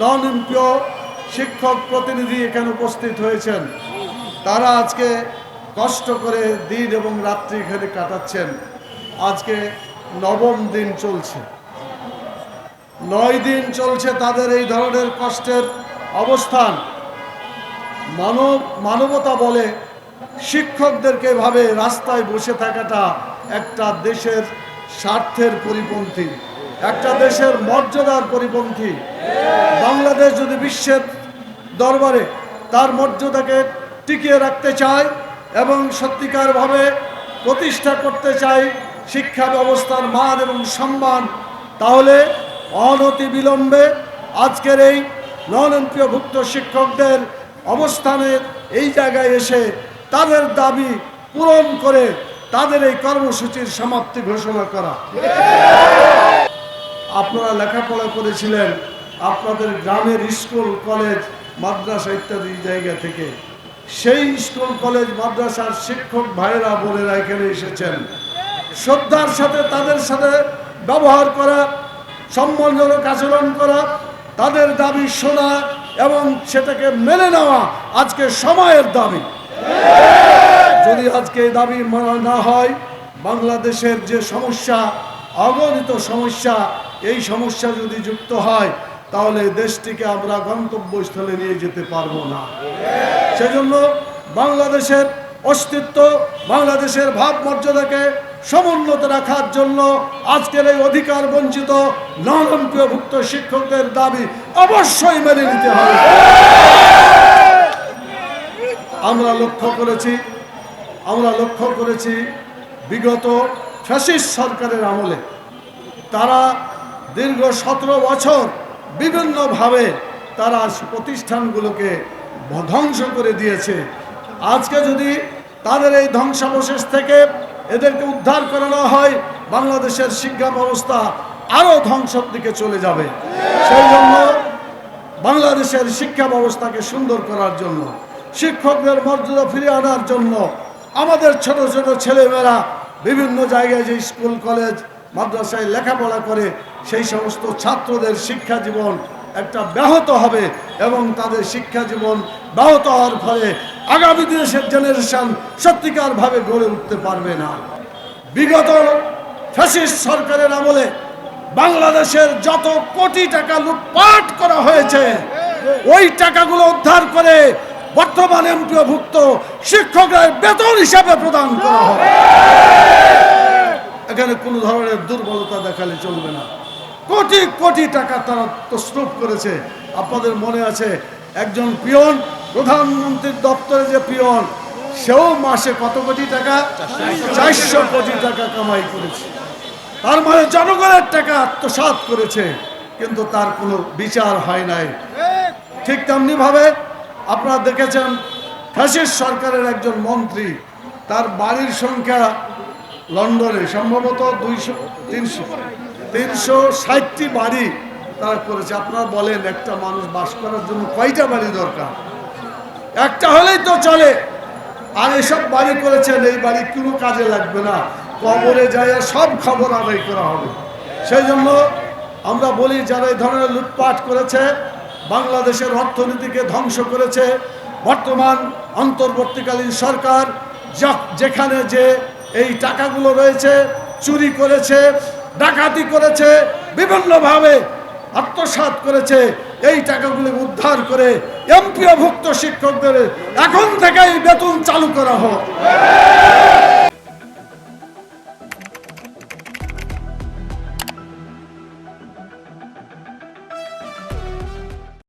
Non MPO শিক্ষক প্রতিনিধি এখানে উপস্থিত হয়েছেন। তারা আজকে কষ্ট করে দিন এবং রাত্রি এখানে কাটাচ্ছেন। আজকে নবম দিন চলছে। নয় দিন চলছে তাদের এই ধরনের কষ্টের অবস্থান। মানব, মানবতা বলে শিক্ষকদেরকে এভাবে রাস্তায় বসে থাকাটা একটা দেশের স্বার্থের পরিপন্থী। একটা দেশের মর্যাদার পরিপন্থী। বাংলাদেশ যদি বিশ্বের দরবারে তার মর্যাদাকে টিকিয়ে রাখতে চায় এবং সত্যিকারভাবে প্রতিষ্ঠা করতে চায় শিক্ষা ব্যবস্থার মান এবং সম্মান, তাহলে অনতি বিলম্বে আজকের এই এমপিওভুক্ত শিক্ষকদের অবস্থানের এই জায়গায় এসে তাদের দাবি পূরণ করে তাদের এই কর্মসূচির সমাপ্তি ঘোষণা করা। আপনারা লেখাপড়া করেছিলেন আপনাদের গ্রামের স্কুল, কলেজ, মাদ্রাসা ইত্যাদি জায়গা থেকে। সেই স্কুল, কলেজ, মাদ্রাসার শিক্ষক ভাইয়েরা বোনেরা এখানে এসেছেন। শ্রদ্ধার সাথে, তাদের সাথে ব্যবহার করা, সম্মানজনক আচরণ করা, তাদের দাবি শোনা এবং সেটাকে মেনে নেওয়া আজকে সময়ের দাবি। যদি আজকে এই দাবি মানা না হয়, বাংলাদেশের যে সমস্যা, অগণিত সমস্যা এই সমস্যা যদি যুক্ত হয়, তাহলে দেশটিকে আমরা গন্তব্যস্থলে নিয়ে যেতে পারব না। সেজন্য বাংলাদেশের অস্তিত্ব, বাংলাদেশের ভাবমর্যাদাকে সমুন্নত রাখার জন্য আজকের এই অধিকার বঞ্চিত ননম্পিয়ভুক্ত শিক্ষকদের দাবি অবশ্যই মেনে নিতে হবে। আমরা লক্ষ্য করেছি, আমরা লক্ষ্য করেছি বিগত ফ্যাসিস্ট সরকারের আমলে তারা দীর্ঘ সতেরো বছর বিভিন্নভাবে তারা প্রতিষ্ঠানগুলোকে ধ্বংস করে দিয়েছে। আজকে যদি তাদের এই ধ্বংসাবশেষ থেকে এদেরকে উদ্ধার করানো হয়, বাংলাদেশের শিক্ষা ব্যবস্থা আরও ধ্বংসের দিকে চলে যাবে। সেই জন্য বাংলাদেশের শিক্ষা ব্যবস্থাকে সুন্দর করার জন্য, শিক্ষকদের মর্যাদা ফিরিয়ে আনার জন্য আমাদের ছোট ছোট ছেলেমেয়েরা বিভিন্ন জায়গায় যে স্কুল, কলেজ মাদ্রাসায় লেখাপড়া করে সেই সমস্ত ছাত্রদের শিক্ষা জীবন একটা ব্যাহত হবে এবং তাদের শিক্ষা জীবন ব্যাহত হওয়ার ফলে আগামী দেশের জেনারেশন সত্যিকারভাবে গড়ে উঠতে পারবে না। বিগত ফ্যাসিস্ট সরকারের আমলে বাংলাদেশের যত কোটি টাকা লুটপাট করা হয়েছে, ওই টাকাগুলো উদ্ধার করে বর্তমান এমপিওভুক্ত শিক্ষকরা বেতন হিসাবে প্রদান করা হবে। এখানে কোনো ধরনের দুর্বলতা দেখালে চলবে না। কোটি কোটি টাকা তারা তসরুপ করেছে। আপনাদের মনে আছে, একজন পিয়ন, প্রধানমন্ত্রীর দপ্তরে যে পিয়ন, সেও মাসে কত কোটি টাকা? চারশো কোটি টাকা কামাই করেছে। তার মানে জনগণের টাকা আত্মসাৎ করেছে, কিন্তু তার কোনো বিচার হয় নাই। ঠিক তেমনি ভাবে আপনারা দেখেছেন, ফ্যাসিস্ট সরকারের একজন মন্ত্রী, তার বাড়ির সংখ্যা লন্ডনে সম্ভবত দুইশো, তিনশো তিনশো ষাটটি বাড়ি তারা করেছে। আপনারা বলেন, একটা মানুষ বাস করার জন্য কয়টা বাড়ি দরকার? একটা হলেই তো চলে। আর এসব বাড়ি করেছেন, এই বাড়ি কোনো কাজে লাগবে না। কবরে যায় সব খবর আদায় করা হবে। সেই জন্য আমরা বলি, যারা এই ধরনের লুটপাট করেছে, বাংলাদেশের অর্থনীতিকে ধ্বংস করেছে, বর্তমান অন্তর্বর্তীকালীন সরকার যেখানে যে এই টাকাগুলো রয়েছে, চুরি করেছে, ডাকাতি করেছে, বিভিন্নভাবে আত্মসাত করেছে। এই টাকাগুলি উদ্ধার করে এমপিওভুক্ত শিক্ষকদের এখন থেকেই বেতন চালু করা হোক।